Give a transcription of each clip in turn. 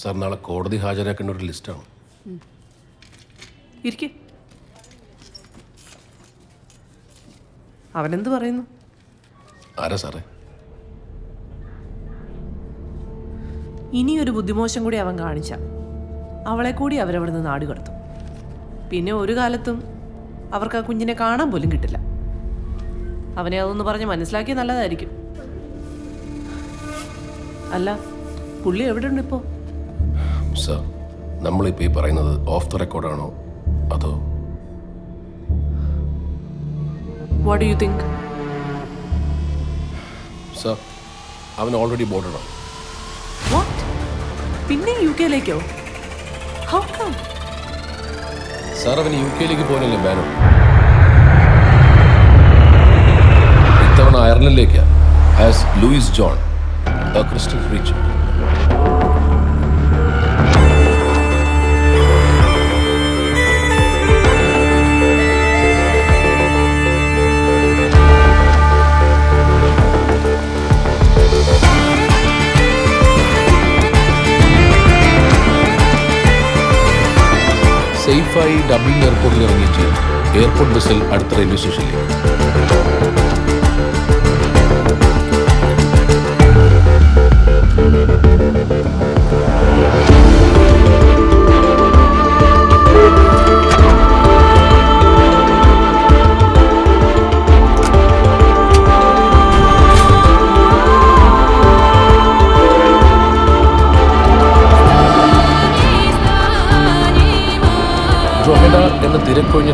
Sir നാളെ കോടതി ഹാജരാക്കേണ്ട ഒരു ലിസ്റ്റാണ്. ഇരിക്കെ. അവനെന്ത് പറയുന്നു? ആരാ സാറേ? ഇനിയൊരു ബുദ്ധിമോശം കൂടി അവൻ കാണിച്ച. അവളെ കൂടി അവരവിടുന്ന് നാട് കടത്തും. പിന്നെ ഒരു കാലത്തും അവർക്ക് ആ കുഞ്ഞിനെ കാണാൻ പോലും കിട്ടില്ല. അവനെ അതൊന്ന് പറഞ്ഞ് മനസ്സിലാക്കിയ നല്ലതായിരിക്കും. അല്ല പുള്ളി എവിടെയുണ്ട് ഇപ്പോൾ സാർ നമ്മളിപ്പോൾ ഈ പറയുന്നത് ഓഫ് ദ റെക്കോർഡാണോ അതോ? വാട്ട് യു തിങ്ക് സർ അവൻ ഓൾറെഡി ബോർഡറാണ് വാട്ട് പിന്നെ യു കെയിലേക്കോ ഹൗ കം സാർ അവന് യു കെയിലേക്ക് പോകാനല്ലേ ബാനോ ഇത്തവണ അയർലൻഡിലേക്കാണ് as Louis John a Christian Dublin എയർപോർട്ടിൽ ഇറങ്ങിയിട്ട് എയർപോർട്ട് ബസ്സിൽ അടുത്ത റെയിൽവേ സ്റ്റേഷനിലേക്ക്.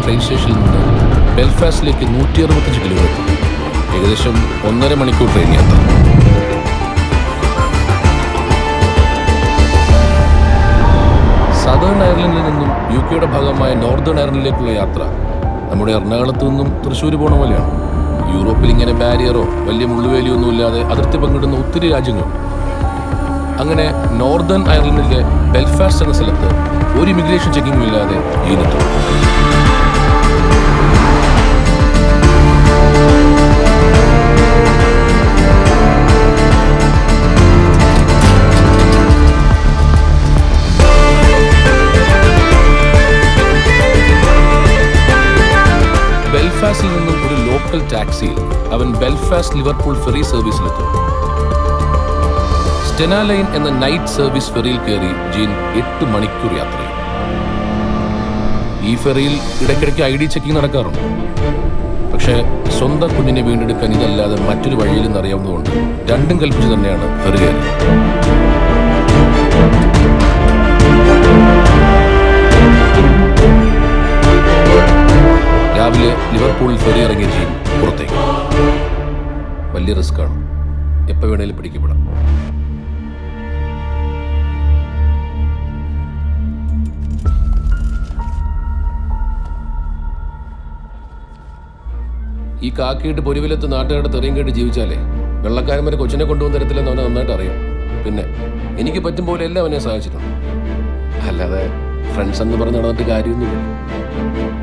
ട്രെയിൻ സ്റ്റേഷനിൽ നിന്ന് ബെൽഫാസ്റ്റിലേക്ക് നൂറ്റി അറുപത്തഞ്ച് കിലോമീറ്റർ. ഏകദേശം ഒന്നര മണിക്കൂർ ട്രെയിൻ യാത്ര. സദേൺ അയർലൻഡിൽ നിന്നും യു കെയുടെ ഭാഗമായ നോർത്തേൺ അയർലൻഡിലേക്കുള്ള യാത്ര നമ്മുടെ എറണാകുളത്ത് നിന്നും തൃശ്ശൂർ പോണ പോലെയാണ്. യൂറോപ്പിൽ ഇങ്ങനെ ബാരിയറോ വലിയ മുള്ളുവേലിയോ ഒന്നും ഇല്ലാതെ അതിർത്തി പങ്കിടുന്ന ഒത്തിരി രാജ്യങ്ങൾ. അങ്ങനെ നോർത്തേൺ അയർലൻഡിലെ ബെൽഫാസ്റ്റ് എന്ന സ്ഥലത്ത് ഒരു ഇമിഗ്രേഷൻ ചെക്കിംഗും ഇല്ലാതെ ഈ ബെൽഫാസ്റ്റിൽ ടാക്സിയിൽ അവൻ ബെൽഫാസ്റ്റ് ലിവർപൂൾ ഫെറി സർവീസിലെത്തും സ്റ്റെനാലൈൻ എന്ന നൈറ്റ് സർവീസ് ഫെറിയിൽ കയറി ജീൻ എട്ട് മണിക്കൂർ യാത്ര ചെയ്യും. ഈ ഫെറിയിൽ ഇടയ്ക്കിടയ്ക്ക് ഐ ഡി ചെക്കിംഗ് നടക്കാറുണ്ട്. പക്ഷേ സ്വന്തം കുഞ്ഞിനെ വീണ്ടെടുക്കാൻ ഇതല്ലാതെ മറ്റൊരു വഴിയിലെന്ന് അറിയാവുന്നതുകൊണ്ട് രണ്ടും കൽപ്പിച്ച് തന്നെയാണ് ഫെറി കയറിയത്. രാവിലെ ലിവർപൂളിൽ ഫെറി ഇറങ്ങിയ ജീൻ പുറത്തേക്ക്. വലിയ റിസ്ക് ആണ്. എപ്പോൾ വേണേലും പിടിക്കപ്പെടാം. ഈ കാക്കിയിട്ട് പൊരുവിലത്ത് നാട്ടുകാരുടെ തെറിയും കേട്ട് ജീവിച്ചാലേ വെള്ളക്കാരന്മാരെ കൊച്ചിനെ കൊണ്ടുവന്ന തരത്തില്ലെന്ന് അവനെ നന്നായിട്ട് അറിയാം. പിന്നെ എനിക്ക് പറ്റും പോലെ എല്ലാം അവനെ സഹായിച്ചിട്ടുണ്ട്. അല്ലാതെ ഫ്രണ്ട്സ് എന്ന് പറഞ്ഞ് നടന്നിട്ട് കാര്യമൊന്നുമില്ല.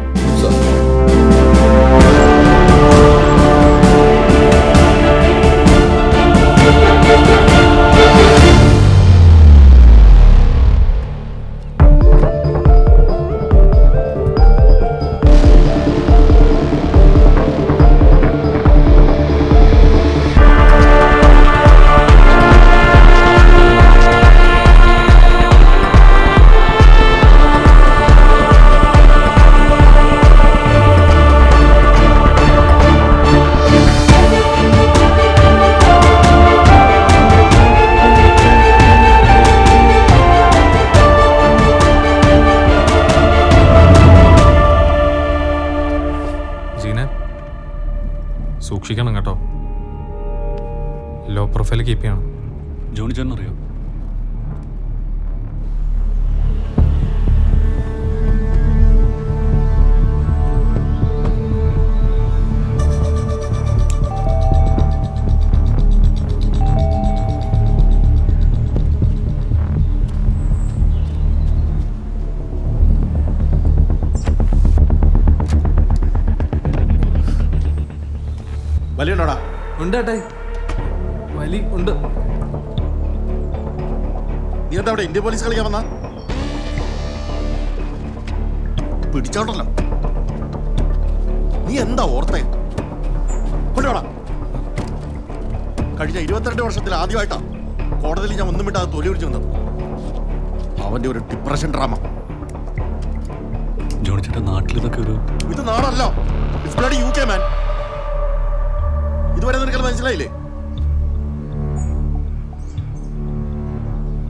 പ്രൊഫൈൽ കീപ്പ് ചെയ്യണം ജോണി ചേട്ടൻ അറിയോ? വലിയുണ്ടോടാ? ഉണ്ട് ഏട്ടായി വലി ഉണ്ട്. നീ എന്താ അവിടെ ഇന്ത്യ പോലീസ് കളിക്കാൻ വന്ന? പിടിച്ചോട്ടല്ലോ നീ എന്താ ഓർത്തെ? കൊണ്ടോടാ കഴിഞ്ഞ ഇരുപത്തിരണ്ട് വർഷത്തിൽ ആദ്യമായിട്ടാ കോടതിയിൽ ഞാൻ ഒന്നും വിട്ടാതെ തൊലി പിടിച്ചു വന്നത്. അവന്റെ ഒരു ഡിപ്രഷൻ ഡ്രാമ നാട്ടിൽ ഇതൊക്കെ ഒരു ഇത് നാടല്ല. ഇറ്റ്സ് യു കെ മാൻ ഇതുവരെ നിനക്കത് മനസ്സിലായില്ലേ?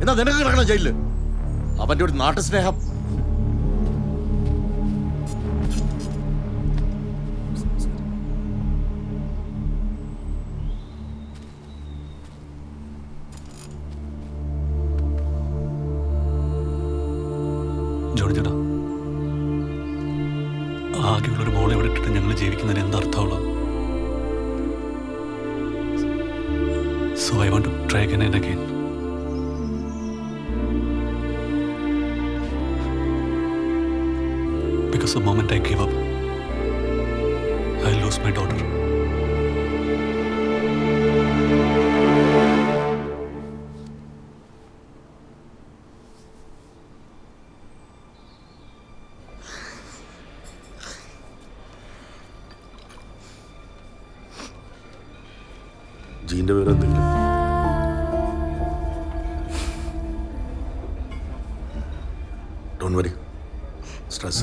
എന്നാ നിനക്ക് കിടക്കണം ജയിലിൽ? അവന്റെ ഒരു നാട്ടു സ്നേഹം. ജോണി ചേട്ടാ ആകെയുള്ള ഒരു മോളെ ഇവിടെ ഇട്ടിട്ട് ഞങ്ങൾ ജീവിക്കുന്നതിന് എന്താ അർത്ഥമുള്ളത്? So I want try again and again the moment I give up, I lose my daughter.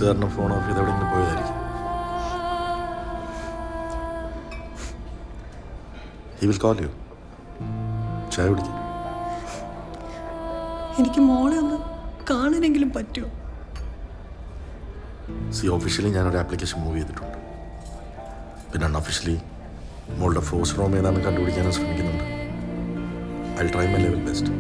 കാരണം ഫോൺ ഓഫ് ചെയ്ത് എവിടെയെങ്കിലും പോയതായിരിക്കും. ഹി വിൽ കോൾ യു ചായ കുടിക്കും. എനിക്ക് മോളെ ഒന്ന് കാണാനെങ്കിലും പറ്റുമോ? സി ഒഫീഷ്യലി ഞാനൊരു ആപ്ലിക്കേഷൻ മൂവ് ചെയ്തിട്ടുണ്ട്. പിന്നെ അൺഒഫീഷ്യലി മോളുടെ ഫോഴ്സ് റൂം ഏതാണെന്ന് കണ്ടുപിടിക്കാനും ശ്രമിക്കുന്നുണ്ട്. I try my level best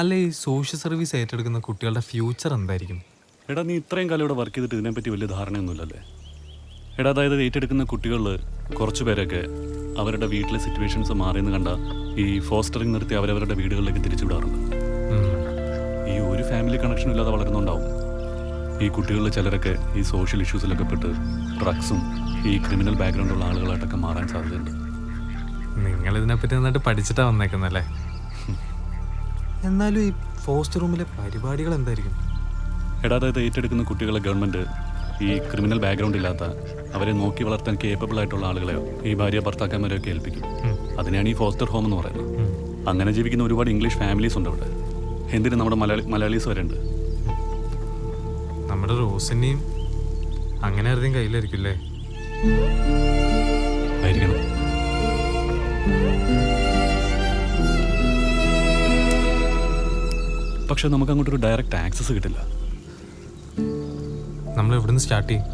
അല്ല ഈ സോഷ്യൽ സർവീസ് ഏറ്റെടുക്കുന്ന കുട്ടികളുടെ ഫ്യൂച്ചർ എന്തായിരിക്കും? എടാ നീ ഇത്രയും കാലം ഇവിടെ വർക്ക് ചെയ്തിട്ട് ഇതിനെപ്പറ്റി വലിയ ധാരണയൊന്നുമില്ലല്ലേ? എടാ അതായത് ഏറ്റെടുക്കുന്ന കുട്ടികളിൽ കുറച്ച് പേരൊക്കെ അവരുടെ വീട്ടിലെ സിറ്റുവേഷൻസ് മാറിയെന്ന് കണ്ട ഈ ഫോസ്റ്ററിങ് നിർത്തി അവരവരുടെ വീടുകളിലേക്ക് തിരിച്ചുവിടാറുണ്ട്. വിടാറുണ്ട് ഈ ഒരു ഫാമിലി കണക്ഷൻ ഇല്ലാതെ വളരുന്നുണ്ടാവും. ഈ കുട്ടികളിൽ ചിലരൊക്കെ ഈ സോഷ്യൽ ഇഷ്യൂസിലൊക്കെ പെട്ട് ഡ്രഗ്സും ഈ ക്രിമിനൽ ബാക്ക്ഗ്രൗണ്ടുള്ള ആളുകളായിട്ടൊക്കെ മാറാൻ സാധ്യതയുണ്ട്. നിങ്ങൾ ഇതിനെപ്പറ്റി നന്നായിട്ട് പഠിച്ചിട്ടാണ് വന്നേക്കുന്നല്ലേ? എന്നാലും ഈ ഫോസ്റ്റ് റൂമിലെ പരിപാടികൾ എന്തായിരിക്കും? എടാ അതായത് ഏറ്റെടുക്കുന്ന കുട്ടികളെ ഗവൺമെന്റ് ഈ ക്രിമിനൽ ബാക്ക്ഗ്രൗണ്ട് ഇല്ലാത്ത അവരെ നോക്കി വളർത്താൻ കേപ്പബിൾ ആയിട്ടുള്ള ആളുകളെയോ ഈ ഭാര്യ ഭർത്താക്കന്മാരെയോ ഏൽപ്പിക്കും. അതിനാണ് ഈ ഫോസ്റ്റർ ഹോം എന്ന് പറയുന്നത്. അങ്ങനെ ജീവിക്കുന്ന ഒരുപാട് ഇംഗ്ലീഷ് ഫാമിലീസ് ഉണ്ട് അവിടെ. എന്തിന് നമ്മുടെ മലയാളി മലയാളീസ് വരെ ഉണ്ട് നമ്മുടെ റോസിനെയും അങ്ങനെ ആരുടെയും കയ്യിലായിരിക്കും അല്ലേ? ആയിരിക്കണം. പക്ഷെ നമുക്ക് അങ്ങോട്ടൊരു ഡയറക്റ്റ് ആക്സസ് കിട്ടില്ല. നമ്മൾ എവിടുന്ന് സ്റ്റാർട്ട് ചെയ്യും.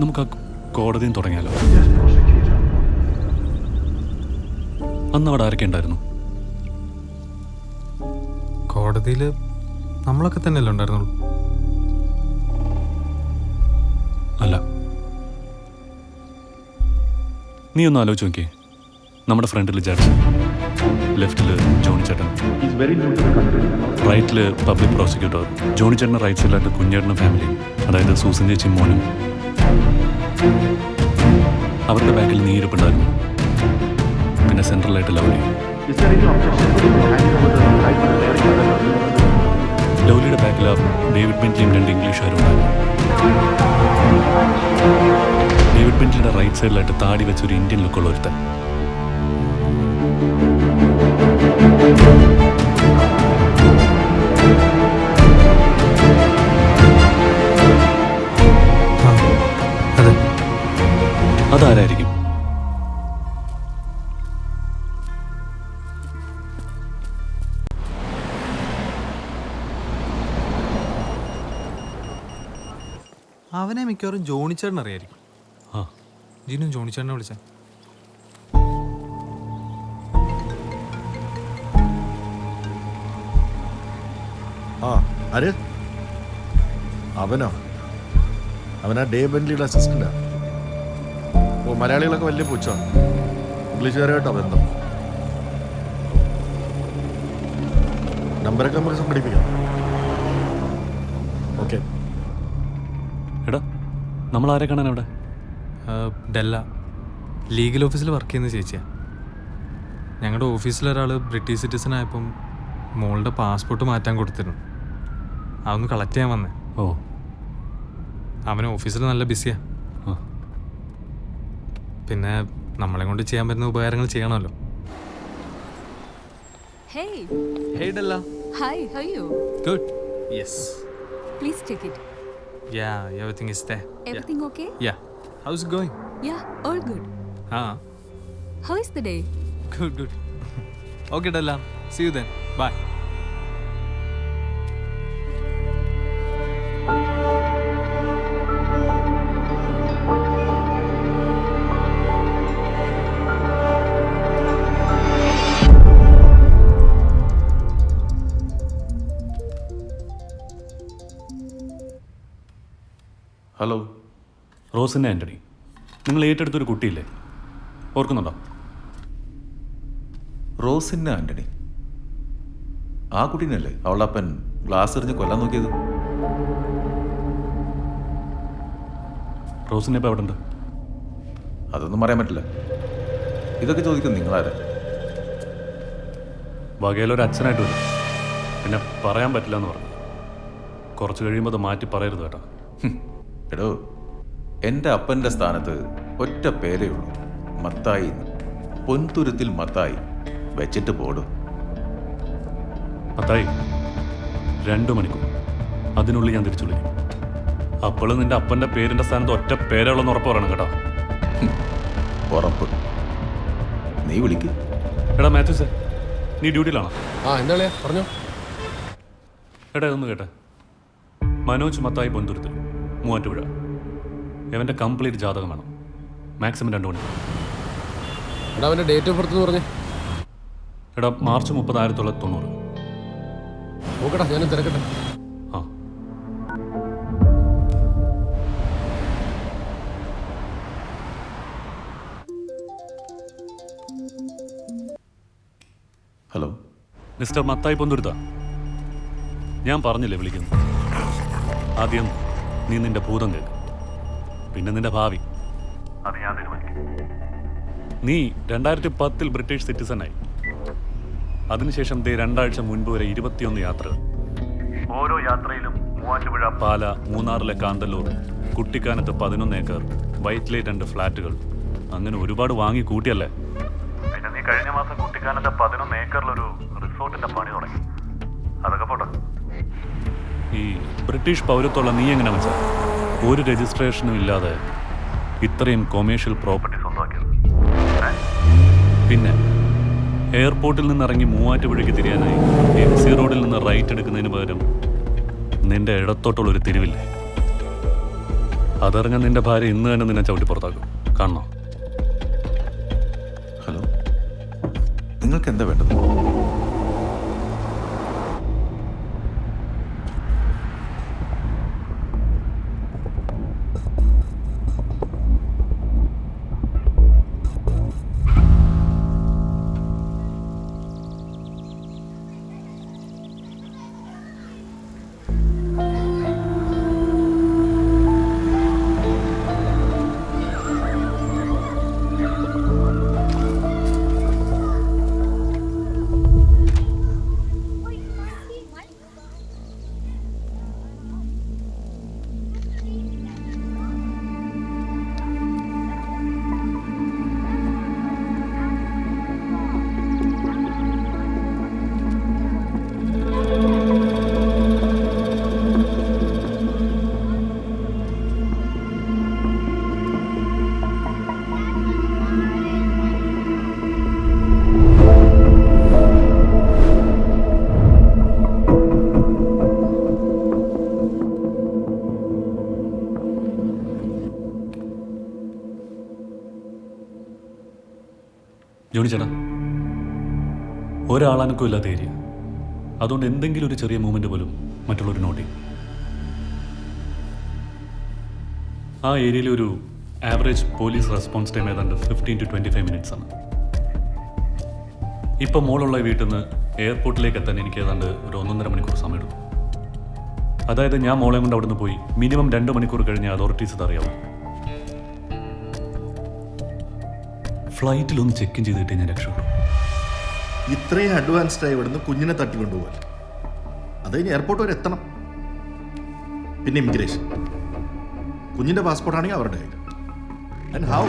നമുക്ക് ആ കോടതിയും തുടങ്ങിയാലോ? അന്ന് അവിടെ ആരൊക്കെ ഉണ്ടായിരുന്നു? കോടതിയിൽ നമ്മളൊക്കെ തന്നെയല്ലേ ഉണ്ടായിരുന്നു അല്ല. നീ ഒന്ന് ആലോചിച്ച് നോക്കിയേ. നമ്മുടെ ഫ്രണ്ടിൽ ജഡ്ജ്. ലെഫ്റ്റിൽ ജോണി ചേട്ടൻ. റൈറ്റിൽ പബ്ലിക് പ്രോസിക്യൂട്ടർ. ജോണി ചേട്ടന്റെ റൈറ്റ് സൈഡിലായിട്ട് കുഞ്ഞേട്ടനും ഫാമിലി. അതായത് സൂസൻ ചേച്ചി മോനും. അവരുടെ ബാക്കിൽ നീരിപ്പുണ്ടായിരുന്നു പിന്നെ സെൻട്രലായിട്ട് ലൗലി. ലൗലിയുടെ ബാക്കിൽ ഡേവിഡ് ബെന്റിലും രണ്ട് ഇംഗ്ലീഷുകാരും ഡേവിഡ് ബെന്റിലിയുടെ റൈറ്റ് സൈഡിലായിട്ട് താടി വെച്ച ഒരു ഇന്ത്യൻ ലുക്കുള്ള ഒരുത്തൻ. ആരായിരിക്കും അവനെ മിക്കവാറും ജോണിച്ചേട്ടൻ അറിയായിരിക്കും. ആ. ജിനും ജോണിച്ചേട്ടനെ വിളിച്ച. ആ അവനോ? അവനാ ഡേ ബെൻലിയുടെ അസിസ്റ്റന്റാ മലയാളികളൊക്കെ വലിയ പുച്ഛമാണ്. ഇംഗ്ലീഷുകാരായിട്ടോ ബന്ധം. നമ്പറൊക്കെ നമുക്ക് സംഘടിപ്പിക്കാം. ഓക്കെ. എടാ നമ്മൾ ആരെ കാണാൻ അവിടെ ഡെല്ല. ലീഗൽ ഓഫീസിൽ വർക്ക് ചെയ്യുന്ന ചേച്ചിയാ. ഞങ്ങളുടെ ഓഫീസിലൊരാൾ ബ്രിട്ടീഷ് സിറ്റിസൺ ആയപ്പം മോളുടെ പാസ്പോർട്ട് മാറ്റാൻ കൊടുത്തിരുന്നു. അതൊന്ന് കളക്ട് ചെയ്യാൻ വന്നേ. ഓ. അവന് ഓഫീസിൽ നല്ല ബിസിയാ. ആ പിന്നെ നമ്മളെ കൊണ്ട് ചെയ്യാൻ പറ്റുന്ന ഉപകാരങ്ങൾ ചെയ്യണമല്ലോ. Hey hey Della hi how you good yes please take it yeah is they okay yeah how's going yeah all good ah the day? Good good okay Della see you then bye hello റോസിന്റെ Antony നിങ്ങൾ ഏറ്റെടുത്തൊരു കുട്ടിയില്ലേ? ഓർക്കുന്നുണ്ടോ? റോസിന്റെ ആന്റണി ആ കുട്ടീനല്ലേ അവളുടെ അപ്പൻ glass എറിഞ്ഞ് കൊല്ലാൻ നോക്കിയത്? റോസിനെ ഇപ്പോൾ എവിടെ ഉണ്ട് അതൊന്നും പറയാൻ പറ്റില്ല. ഇതൊക്കെ ചോദിക്കും നിങ്ങളാരെ? വകയിലൊരു അച്ഛനായിട്ട് വരും. പിന്നെ പറയാൻ പറ്റില്ല എന്ന് പറഞ്ഞു. കുറച്ച് കഴിയുമ്പോൾ അത് മാറ്റി പറയരുത് കേട്ടോ. എടോ എന്റെ അപ്പന്റെ സ്ഥാനത്ത് ഒറ്റ പേരേ ഉള്ളൂ. മത്തായി. പൊൻതുരുത്തിൽ മത്തായി. വെച്ചിട്ട് പോടും. മത്തായി രണ്ടു മണിക്കൂർ. അതിനുള്ളിൽ ഞാൻ തിരിച്ചു വിളിക്കും. അപ്പോൾ നിന്റെ അപ്പന്റെ പേരിന്റെ സ്ഥാനത്ത് ഒറ്റ പേരുള്ളെന്ന് ഉറപ്പ് പറയണം കേട്ടോ. ഉറപ്പ്. നീ വിളിക്ക്. എടാ മാത്യൂസേ നീ ഡ്യൂട്ടിയിലാണോ? ആ എന്താ പറഞ്ഞോ. എടാ ഇതൊന്ന് കേട്ടെ. മനോജ് മത്തായി പൊന്തുരുത്തിൽ മൂവാറ്റുപുഴ ഇവന്റെ കംപ്ലീറ്റ് ജാതകം വേണം. മാക്സിമം രണ്ട് മണി. എടാ അവന്റെ ഡേറ്റ് ഓഫ് ബർത്ത് എന്ന് പറഞ്ഞേ. എടാ മാർച്ച് മുപ്പത് ആയിരത്തി തൊള്ളായിരത്തി തൊണ്ണൂറ് നോക്കട്ടെ ഞാനും തിരക്കട്ടെ. ആ. Hello mister Mathai Ponthurutha. ഞാൻ പറഞ്ഞില്ലേ വിളിക്കുന്നു. ആദ്യം നീ നിന്റെ ഭൂതം കേൾക്കും. പിന്നെ നിന്റെ ഭാവി. അത് ഞാൻ നീ രണ്ടായിരത്തി പത്തിൽ ബ്രിട്ടീഷ് സിറ്റിസണായി. അതിനുശേഷം ദേ രണ്ടാഴ്ച മുൻപ് വരെ ഇരുപത്തിയൊന്ന് യാത്രകൾ. ഓരോ യാത്രയിലും മൂവാറ്റുപുഴ പാല മൂന്നാറിലെ കാന്തല്ലൂർ കുട്ടിക്കാനത്ത് പതിനൊന്ന് ഏക്കർ വൈറ്റ്ലേ രണ്ട് ഫ്ലാറ്റുകൾ. അങ്ങനെ ഒരുപാട് വാങ്ങി കൂട്ടിയല്ലേ? പിന്നെ നീ കഴിഞ്ഞ മാസം കുട്ടിക്കാനത്തെ പതിനൊന്ന് ഏക്കറിലൊരു റിസോർട്ടിന്റെ പണി തുടങ്ങി. അതൊക്കെ പോട്ടെ. ഈ ബ്രിട്ടീഷ് പൗരത്വമുള്ള നീ എങ്ങനെ വെച്ചാൽ ഒരു രജിസ്ട്രേഷനും ഇല്ലാതെ ഇത്രയും കൊമേഴ്ഷ്യൽ പ്രോപ്പർട്ടി സ്വന്തമാക്കിയത് പിന്നെ എയർപോർട്ടിൽ നിന്ന് ഇറങ്ങി മൂവാറ്റുപുഴയ്ക്ക് തിരിയാനായി എം സി റോഡിൽ നിന്ന് റൈറ്റ് എടുക്കുന്നതിന് പകരം നിന്റെ ഇടത്തോട്ടുള്ള ഒരു തിരിവില്ലേ? അതറിഞ്ഞ നിന്റെ ഭാര്യ ഇന്ന് തന്നെ നിന്നെ ചവിട്ടി പുറത്താക്കും. കാണണോ? ഹലോ നിങ്ങൾക്ക് എന്താ വേണ്ടത്? ജോണി ചേട്ടാ ഒരാളനക്കും ഇല്ലാത്ത ഏരിയ അതുകൊണ്ട് എന്തെങ്കിലും ഒരു ചെറിയ മൂവ്മെന്റ് പോലും മറ്റുള്ളവർ നോട്ടി ആ ഏരിയയിൽ ഒരു ആവറേജ് പോലീസ് റെസ്പോൺസ് ടൈം ഏതാണ്ട് fifteen to twenty five minutes ആണ്. ഇപ്പം മോളുള്ള വീട്ടിൽ നിന്ന് എയർപോർട്ടിലേക്ക് എത്താൻ എനിക്ക് ഏതാണ്ട് ഒരു ഒന്നൊന്നര മണിക്കൂർ സമയം എടുക്കും അതായത് ഞാൻ മോളെ കൊണ്ട് അവിടുന്ന് പോയി മിനിമം രണ്ട് മണിക്കൂർ കഴിഞ്ഞ് അതോറിറ്റീസ് ഇത് ഫ്ലൈറ്റിലൊന്ന് ചെക്ക് ഇൻ ചെയ്തിട്ട് ഞാൻ രക്ഷപ്പെടും ഇത്രയും അഡ്വാൻസ്ഡ് ആയി ഇവിടുന്ന് കുഞ്ഞിനെ തട്ടിക്കൊണ്ടുപോകാൻ അത് കഴിഞ്ഞ് എയർപോർട്ട് വരെ എത്തണം. പിന്നെ ഇമിഗ്രേഷൻ കുഞ്ഞിന്റെ പാസ്പോർട്ട് ആണെങ്കിൽ അവരുടെ കയ്യിൽ ആൻഡ് ഹൗ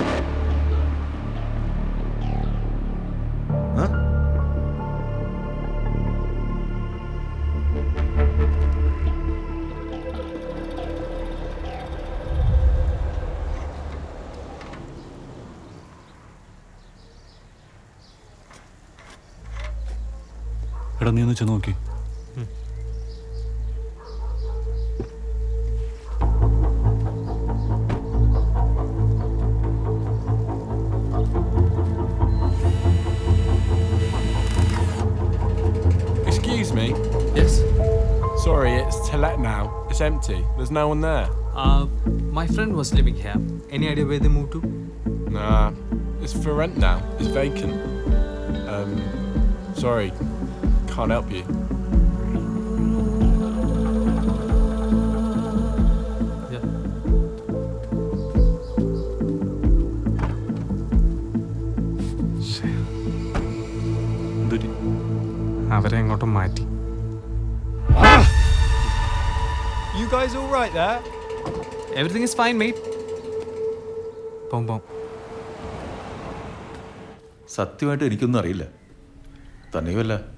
എടാ നീ ഒന്ന് ചെന്ന് നോക്കി Excuse me. Yes Sorry, it's to let now. It's empty. There's no one there. My friend was living here any idea where they move to Nah, it's for rent now. It's vacant. Um, sorry, can't help you. അവരെ എങ്ങോട്ടും മാറ്റി. You guys all right there? Everything is fine mate പോം പോം സത്യമായിട്ട് എനിക്കൊന്നും അറിയില്ല. തന്നെയുമല്ല.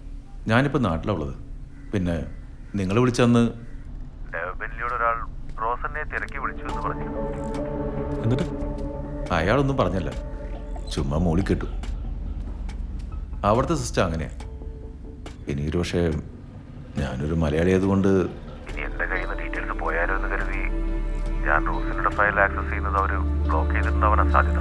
ഞാനിപ്പോൾ നാട്ടിലുള്ളത്. പിന്നെ നിങ്ങൾ വിളിച്ചന്ന് ഒരാൾ റോസനെ തിരക്കി വിളിച്ചു എന്ന് പറഞ്ഞു. എന്നിട്ട്? അയാളൊന്നും പറഞ്ഞല്ല. ചുമ്മാ മൂളി കിട്ടു. അവിടുത്തെ സിസ്റ്റം അങ്ങനെയാ. ഇനി ഒരു പക്ഷേ ഞാനൊരു മലയാളി ആയതുകൊണ്ട് ഇനി എന്റെ കയ്യിൽ നിന്ന് ഡീറ്റെയിൽസ് പോയാലോ എന്ന് കരുതി ഞാൻ റോസിനുടെ ഫയൽ ആക്സസ് ചെയ്യുന്നത് അവർ ബ്ലോക്ക് ചെയ്തിട്ടുണ്ടാവാനാ സാധ്യത.